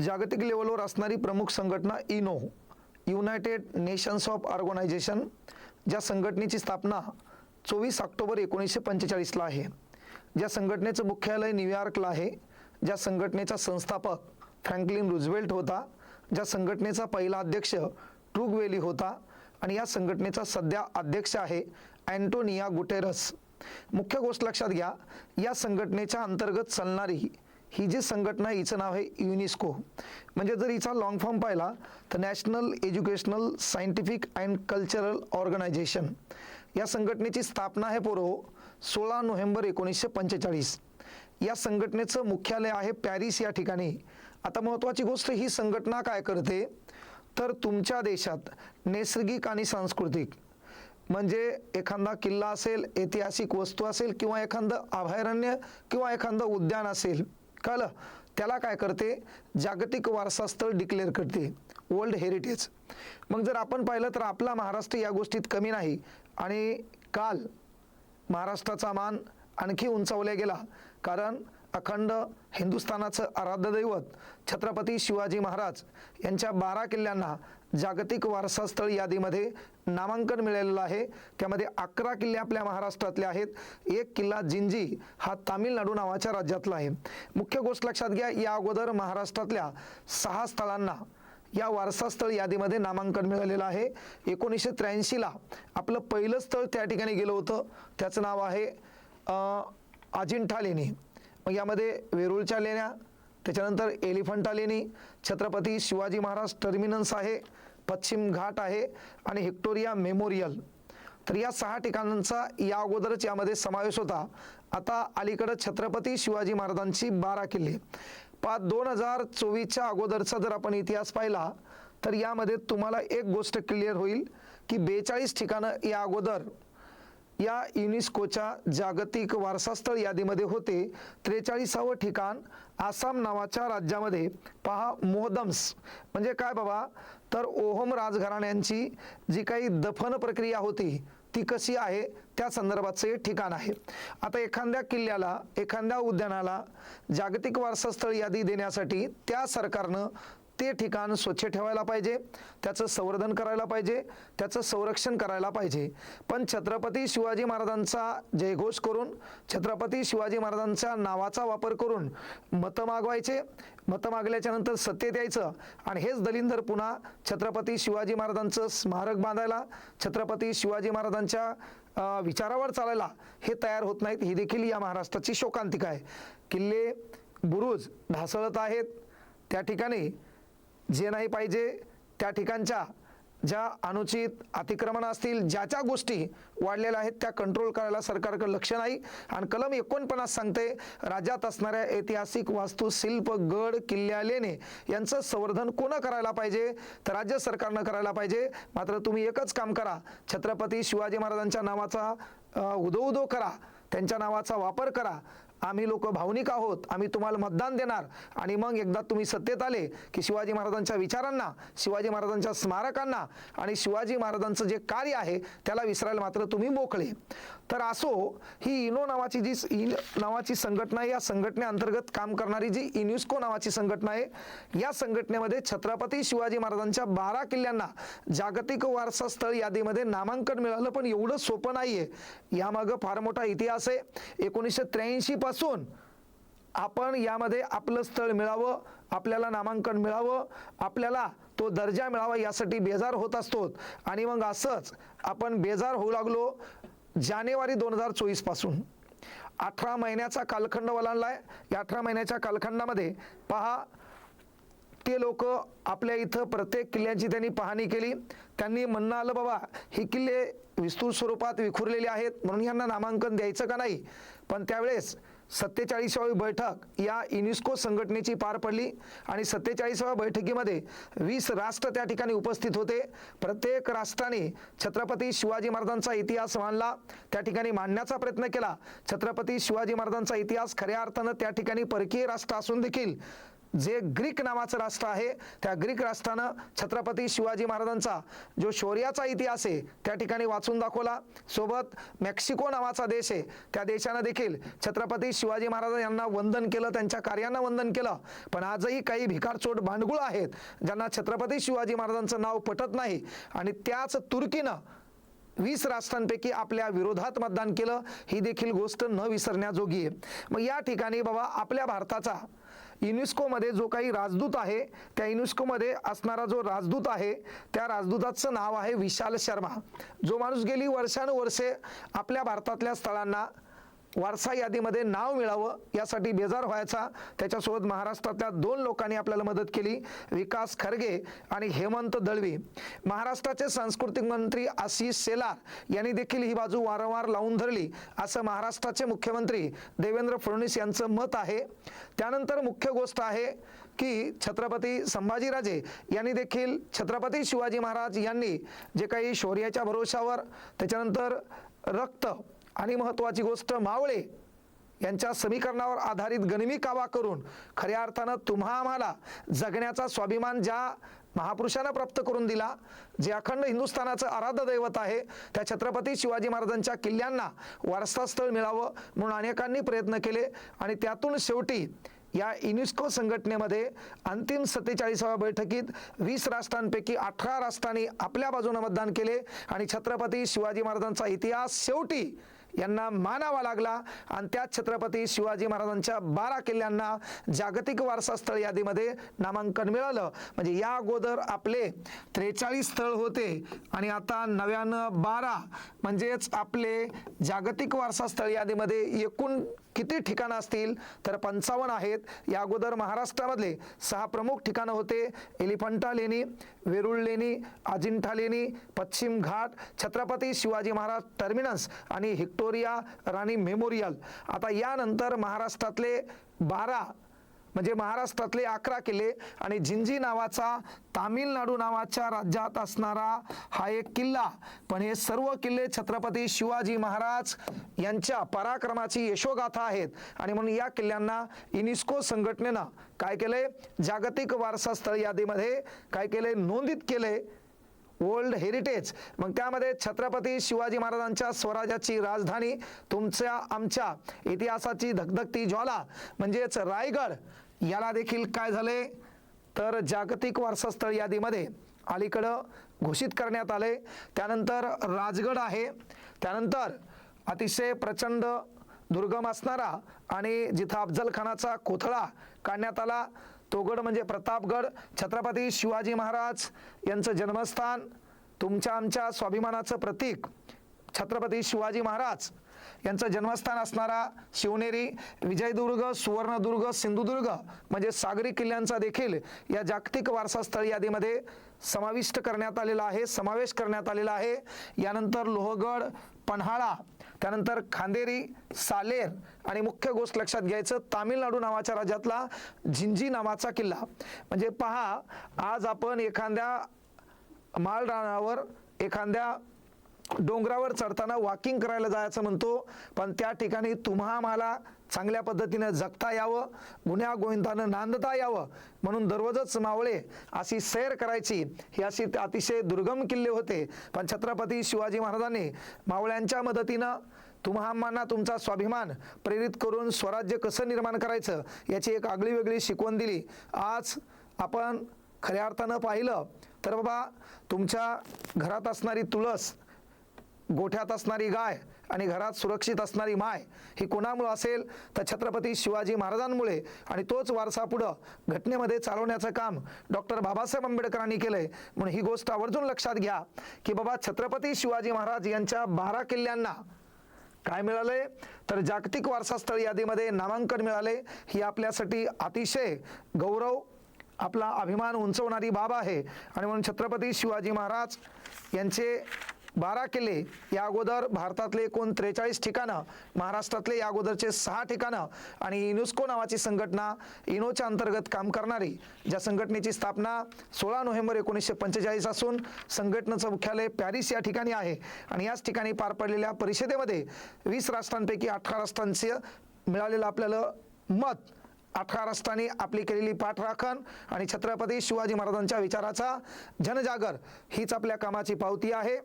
जागतिक लेवलवर असणारी प्रमुख संघटना UNO united nations of organisation ज्या संघटनेची स्थापना चोवीस ऑक्टोबर एकोणीसशे पंचेचाळीसला आहे. ज्या संघटनेचं मुख्यालय न्यूयॉर्कला आहे ज्या संघटनेचा संस्थापक फ्रँकलिन रुझवेल्ट होता ज्या संघटनेचा पहिला अध्यक्ष ट्रुगवेली होता आणि या संघटनेचा सध्या अध्यक्ष आहे अँटोनिया गुटेरस. मुख्य गोष्ट लक्षात घ्या या संघटनेच्या अंतर्गत चालणारी ही जी संघटना आहे, हिचं नाव आहे युनिस्को. म्हणजे जर हिचा लॉंग फॉर्म पाहिला तर national educational scientific and cultural organisation या संघटनेची स्थापना आहे पोरो हो, सोळा नोव्हेंबर एकोणीसशे पंचेचाळीस. या संघटनेचं मुख्यालय आहे पॅरिस या ठिकाणी. आता महत्त्वाची गोष्ट ही संघटना काय करते? तर तुमच्या देशात नैसर्गिक आणि सांस्कृतिक. म्हणजे एखादा किल्ला असेल ऐतिहासिक वस्तू असेल किंवा एखादं अभयारण्य किंवा एखादं उद्यान असेल कळलं? त्याला काय करते? जागतिक वारसा स्थळ डिक्लेअर करते. वर्ल्ड हेरिटेज मग जर आपण पाहिलं तर आपला महाराष्ट्र या गोष्टीत कमी नाही. आणि काल महाराष्ट्राचा मान आणखी उंचावला गेला. कारण अखंड हिंदुस्थानाचं आराध्य दैवत छत्रपती शिवाजी महाराज यांच्या बारा किल्ल्यांना जागतिक वारसास्थळ यादीमध्ये नामांकन मिळालेलं आहे. त्यामध्ये अकरा किल्ले आपल्या महाराष्ट्रातले आहेत. एक किल्ला जिंजी हा तामिळनाडू नावाच्या राज्यातला आहे. मुख्य गोष्ट लक्षात घ्या या अगोदर महाराष्ट्रातल्या सहा स्थळांना या वारसास्थळ यादीमध्ये नामांकन मिळालेलं आहे. एकोणीसशे त्र्याऐंशीला आपलं पहिलं स्थळ त्या ठिकाणी गेलं होतं. त्याचं नाव आहे अजिंठा लेणी मग यामध्ये वेरूळच्या लेण्या त्याच्यानंतर एलिफंटा लेणी छत्रपती शिवाजी महाराज टर्मिनन्स आहे पश्चिम घाट आहे आणि हिक्टोरिया मेमोरियल. तर या सहा ठिकाणांचा या अगोदरच यामध्ये समावेश होता. आता अलीकडं छत्रपती शिवाजी महाराजांची बारा किल्ले. पाच दोन हजार चोवीसच्या अगोदरचा जर आपण इतिहास पाहिला तर यामध्ये तुम्हाला एक गोष्ट क्लिअर होईल की बेचाळीस ठिकाणं या अगोदर या युनेस्कोच्या जागतिक वारसास्थळ यादीमध्ये होते. त्रेचाळीसावं ठिकाण आसाम नावाच्या राज्यामध्ये. पहा मोहदम्स. म्हणजे काय बाबा? तर ओहम राजघराण्यांची जी काही दफन प्रक्रिया होती ती कशी आहे? त्या संदर्भाचं हे ठिकाण आहे. आता एखाद्या किल्ल्याला एखाद्या उद्यानाला जागतिक वारसास्थळ यादी देण्यासाठी त्या सरकारनं ते ठिकाण स्वच्छ ठेवायला पाहिजे त्याचं संवर्धन करायला पाहिजे त्याचं संरक्षण करायला पाहिजे. पण छत्रपती शिवाजी महाराजांचा जयघोष करून छत्रपती शिवाजी महाराजांच्या नावाचा वापर करून मतं मागवायचे मतं मागल्याच्या नंतर द्यायचं आणि हेच दलिंदर पुन्हा छत्रपती शिवाजी महाराजांचं स्मारक बांधायला छत्रपती शिवाजी महाराजांच्या विचारावर चालायला हे तयार होत नाहीत. ही देखील या महाराष्ट्राची शोकांतिका आहे. किल्ले बुरुज ढासळत आहेत. त्या ठिकाणी जे नाही पाहिजे त्या ठिकाणच्या ज्या अनुचित अतिक्रमण असतील ज्या ज्या गोष्टी वाढलेल्या आहेत त्या कंट्रोल करायला सरकारकडे लक्ष नाही. आणि कलम एकोणपन्नास सांगते राज्यात असणाऱ्या ऐतिहासिक वास्तू शिल्प गड किल्ल्या लेणे यांचं संवर्धन कोणं करायला पाहिजे? तर राज्य सरकारनं करायला पाहिजे. मात्र तुम्ही एकच काम करा. छत्रपती शिवाजी महाराजांच्या नावाचा उदो उदो करा. त्यांच्या नावाचा वापर करा. आम्ही लोक भावनिक आहोत आम्ही तुम्हाला मतदान देणार. आणि मग एकदा तुम्ही सत्तेत आले की शिवाजी महाराजांच्या विचारांना शिवाजी महाराजांच्या स्मारकांना आणि शिवाजी महाराजांचं जे कार्य आहे त्याला विसरायला मात्र तुम्ही मोकळे. तर असो ही इनो नावाची जी इन नावाची संघटना आहे या संघटनेअंतर्गत काम करणारी जी इन्युस्को नावाची संघटना आहे या संघटनेमध्ये छत्रपती शिवाजी महाराजांच्या बारा किल्ल्यांना जागतिक वारसा स्थळ यादीमध्ये नामांकन मिळालं पण एवढं सोपं नाहीये. यामागं फार मोठा इतिहास आहे. एकोणीसशे त्र्याऐंशीपासून आपण यामध्ये आपलं स्थळ मिळावं आपल्याला नामांकन मिळावं आपल्याला तो दर्जा मिळावा यासाठी बेजार होत असतो. आणि मग असंच आपण बेजार होऊ लागलो जानेवारी दोन हजार चोवीसपासून अठरा महिन्याचा कालखंड ओलांडलाय या अठरा महिन्याच्या कालखंडामध्ये पहा ते लोक आपल्या इथं प्रत्येक किल्ल्यांची त्यांनी पाहणी केली. त्यांनी म्हणणं आलं बाबा हे किल्ले विस्तृत स्वरूपात विखुरलेले आहेत म्हणून यांना नामांकन द्यायचं का नाही? पण त्यावेळेस सत्तेचाळीसावी बैठक या युनेस्को संघटनेची पार पडली आणि सत्तेचाळीसाव्या बैठकीमध्ये वीस राष्ट्र त्या ठिकाणी उपस्थित होते. प्रत्येक राष्ट्राने छत्रपती शिवाजी महाराजांचा इतिहास मानला त्या ठिकाणी मांडण्याचा प्रयत्न केला. छत्रपती शिवाजी महाराजांचा इतिहास खऱ्या अर्थानं त्या ठिकाणी परकीय राष्ट्र असून देखील जे ग्रीक नावाचं राष्ट्र आहे त्या ग्रीक राष्ट्रानं छत्रपती शिवाजी महाराजांचा जो शौर्याचा इतिहास आहे त्या ठिकाणी वाचून दाखवला. सोबत मेक्सिको नावाचा देश आहे त्या देशानं देखील छत्रपती शिवाजी महाराज यांना वंदन केलं त्यांच्या कार्यांना वंदन केलं. पण आजही काही भिकारचोट भांडगुळ आहेत ज्यांना छत्रपती शिवाजी महाराजांचं नाव पटत नाही. आणि त्याच तुर्कीनं वीस राष्ट्रांपैकी आपल्या विरोधात मतदान केलं ही देखील गोष्ट न विसरण्याजोगी आहे. मग या ठिकाणी बाबा आपल्या भारताचा युनेस्कोमध्ये जो काही राजदूत आहे त्या युनेस्कोमध्ये असणारा जो राजदूत आहे त्या राजदूताचं नाव आहे विशाल शर्मा. जो माणूस गेली वर्षानुवर्षे आपल्या भारतातल्या स्थळांना वारसा यादीमध्ये नाव मिळावं यासाठी बेजार व्हायचा. त्याच्यासोबत महाराष्ट्रातल्या दोन लोकांनी आपल्याला मदत केली विकास खरगे आणि हेमंत दळवी. महाराष्ट्राचे सांस्कृतिक मंत्री आशिष सेलार यांनी देखील ही बाजू वारंवार लावून धरली असं महाराष्ट्राचे मुख्यमंत्री देवेंद्र फडणवीस यांचं मत आहे. त्यानंतर मुख्य गोष्ट आहे की छत्रपती संभाजीराजे यांनी देखील छत्रपती शिवाजी महाराज यांनी जे काही शौर्याच्या भरोशावर त्याच्यानंतर रक्त आणि महत्त्वाची गोष्ट मावळे यांच्या समीकरणावर आधारित गणमी कावा करून खऱ्या अर्थानं तुम्हा आम्हाला जगण्याचा स्वाभिमान ज्या महापुरुषांना प्राप्त करून दिला जे अखंड हिंदुस्थानाचं आराध्य दैवत आहे त्या छत्रपती शिवाजी महाराजांच्या किल्ल्यांना वारसास्थळ मिळावं म्हणून अनेकांनी प्रयत्न केले आणि त्यातून शेवटी या युनेस्को संघटनेमध्ये अंतिम सत्तेचाळीसाव्या बैठकीत वीस राष्ट्रांपैकी अठरा राष्ट्रांनी आपल्या बाजूने मतदान केले आणि छत्रपती शिवाजी महाराजांचा इतिहास शेवटी यांना मानावा लागला. आणि त्याच छत्रपती शिवाजी महाराजांच्या बारा किल्ल्यांना जागतिक वारसा स्थळ यादीमध्ये नामांकन मिळालं. म्हणजे या अगोदर आपले त्रेचाळीस स्थळ होते. आणि आता नव्यानं बारा म्हणजेच आपले जागतिक वारसा स्थळ यादीमध्ये एकूण किती ठिकाणं असतील? तर पंचावन्न आहेत. या अगोदर महाराष्ट्रामधले सहा प्रमुख ठिकाणं होते. एलिफंटा लेणी वेरुळ लेणी अजिंठा लेणी पश्चिम घाट छत्रपती शिवाजी महाराज टर्मिनस आणि व्हिक्टोरिया राणी मेमोरियल. आता यानंतर महाराष्ट्रातले बारा म्हणजे महाराष्ट्रातले अकरा किल्ले आणि जिंजी नावाचा तामिळनाडू नावाच्या राज्यात असणारा हा एक किल्ला. पण हे सर्व किल्ले छत्रपती शिवाजी महाराज यांच्या पराक्रमाची यशोगाथा आहेत. आणि म्हणून या किल्ल्यांना युनिस्को संघटनेनं काय केले जागतिक वारसा स्थळ यादीमध्ये काय केले नोंदित केले वर्ल्ड हेरिटेज मग त्यामध्ये छत्रपती शिवाजी महाराजांच्या स्वराज्याची राजधानी तुमच्या आमच्या इतिहासाची धगधगती ज्वाला म्हणजेच रायगड याला देखील काय झाले? तर जागतिक वारसास्थळ यादीमध्ये अलीकडं घोषित करण्यात आले. त्यानंतर राजगड आहे. त्यानंतर अतिशय प्रचंड दुर्गम असणारा आणि जिथं अफजल खानाचा कोथळा काढण्यात आला तो गड म्हणजे प्रतापगड छत्रपती शिवाजी महाराज यांचं जन्मस्थान तुमच्या आमच्या स्वाभिमानाचं प्रतीक छत्रपती शिवाजी महाराज यांचं जन्मस्थान असणारा शिवनेरी विजयदुर्ग सुवर्णदुर्ग सिंधुदुर्ग म्हणजे सागरी किल्ल्यांचा देखील या जागतिक वारसा स्थळ यादीमध्ये समाविष्ट करण्यात आलेला आहे समावेश करण्यात आलेला आहे. यानंतर लोहगड पन्हाळा त्यानंतर खांदेरी सालेर आणि मुख्य गोष्ट लक्षात घ्यायचं तामिळनाडू नावाच्या राज्यातला झिंजी नावाचा किल्ला. म्हणजे पहा आज आपण एखाद्या माळरानावर एखाद्या डोंगरावर चढताना वॉकिंग करायला जायचं म्हणतो पण त्या ठिकाणी तुम्हा मला चांगल्या पद्धतीनं जगता यावं गुन्ह्या गोविंदानं नांदता यावं म्हणून दररोजच मावळे अशी सैर करायची. ही अशी अतिशय दुर्गम किल्ले होते. पण छत्रपती शिवाजी महाराजांनी मावळ्यांच्या मदतीनं तुम्हामांना तुमचा स्वाभिमान प्रेरित करून स्वराज्य कसं निर्माण करायचं याची एक आगळी वेगळी शिकवण दिली. आज आपण खऱ्या अर्थानं पाहिलं तर बाबा तुमच्या घरात असणारी तुळस गोठ्यात असणारी गाय आणि घरात सुरक्षित असणारी माय ही कोणामुळं असेल? तर छत्रपती शिवाजी महाराजांमुळे. आणि तोच वारसा पुढं घटनेमध्ये चालवण्याचं काम डॉक्टर बाबासाहेब आंबेडकरांनी केलंय. म्हणून ही गोष्ट आवर्जून लक्षात घ्या की बाबा छत्रपती शिवाजी महाराज यांच्या बारा किल्ल्यांना काय मिळालंय? तर जागतिक वारसास्थळ यादीमध्ये नामांकन मिळाले ही आपल्यासाठी अतिशय गौरव आपला अभिमान उंचवणारी बाब आहे. आणि म्हणून छत्रपती शिवाजी महाराज यांचे बारा किल्ले या अगोदर भारतातले एकूण त्रेचाळीस ठिकाणं महाराष्ट्रातले या अगोदरचे सहा ठिकाणं आणि युनेस्को नावाची संघटना इनोच्या अंतर्गत काम करणारी. ज्या संघटनेची स्थापना सोळा नोव्हेंबर एकोणीसशे पंचेचाळीस असून संघटनेचं मुख्यालय पॅरिस या ठिकाणी आहे. आणि याच ठिकाणी पार पडलेल्या परिषदेमध्ये वीस राष्ट्रांपैकी अठरा राष्ट्रांचे मिळालेलं आपल्याला मत अठरा राष्ट्रांनी आपली केलेली पाठराखण आणि छत्रपती शिवाजी महाराजांच्या विचाराचा जनजागर हीच आपल्या कामाची पावती आहे.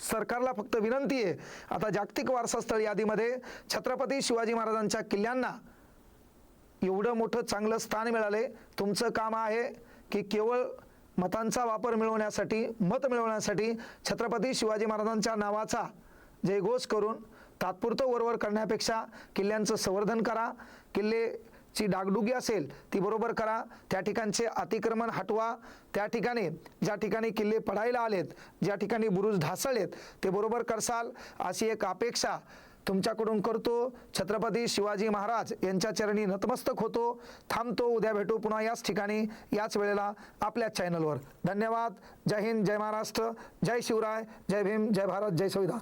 सरकारला फक्त विनंती आहे. आता जागतिक वारसास्थळ यादीमध्ये छत्रपती शिवाजी महाराजांच्या किल्ल्यांना एवढं मोठं चांगलं स्थान मिळाले. तुमचं काम आहे की केवळ मतांचा वापर मिळवण्यासाठी मत मिळवण्यासाठी छत्रपती शिवाजी महाराजांच्या नावाचा जयघोष करून तात्पुरतं वरवर करण्यापेक्षा किल्ल्यांचं संवर्धन करा. किल्ले ची डागडुगी असेल ती बरोबर करा. त्या ठिकाणचे अतिक्रमण हटवा. त्या ठिकाणी ज्या ठिकाणी किल्ले पडायला आलेत ज्या ठिकाणी बुरुज ढासळलेत ते बरोबर करसाल. अशी एक अपेक्षा तुमच्याकडून करतो. छत्रपती शिवाजी महाराज यांच्या चरणी नतमस्तक होतो. थांबतो उद्या भेटू पुन्हा याच ठिकाणी याच वेळेला आपल्या चॅनलवर धन्यवाद. जय हिंद जय महाराष्ट्र. जय शिवराय. जय भीम जय भारत जय संविधान.